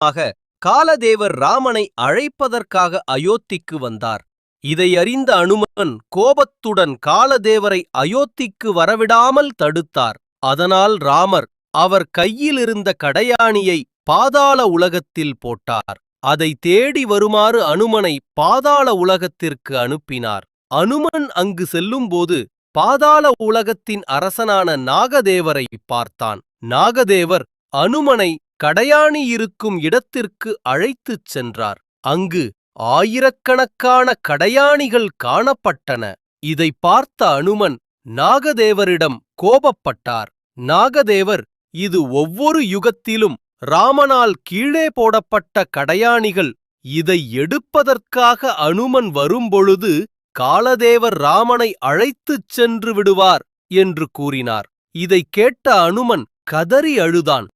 காரணமாக காலதேவர் ராமனை அழைப்பதற்காக அயோத்திக்கு வந்தார். இதை அறிந்த அனுமன் கோபத்துடன் காலதேவரை அயோத்திக்கு வரவிடாமல் தடுத்தார். அதனால் ராமர் அவர் கையிலிருந்த கடையாணியை பாதாள உலகத்தில் போட்டார். அதை தேடி வருமாறு அனுமனை பாதாள உலகத்திற்கு அனுப்பினார். அனுமன் அங்கு செல்லும்போது பாதாள உலகத்தின் அரசனான நாகதேவரை பார்த்தான். நாகதேவர் அனுமனை கடையாணி இருக்கும் இடத்திற்கு அழைத்துச் சென்றார். அங்கு ஆயிரக்கணக்கான கடையாணிகள் காணப்பட்டன. இதை பார்த்த அனுமன் நாகதேவரிடம் கோபப்பட்டார். நாகதேவர் இது ஒவ்வொரு யுகத்திலும் ராமனால் கீழே போடப்பட்ட கடையாணிகள். இதை எடுப்பதற்காக அனுமன் வரும்பொழுது காலதேவர் ராமனை அழைத்துச் சென்று விடுவார் என்று கூறினார். இதைக் கேட்ட அனுமன் கதறி அழுதான்.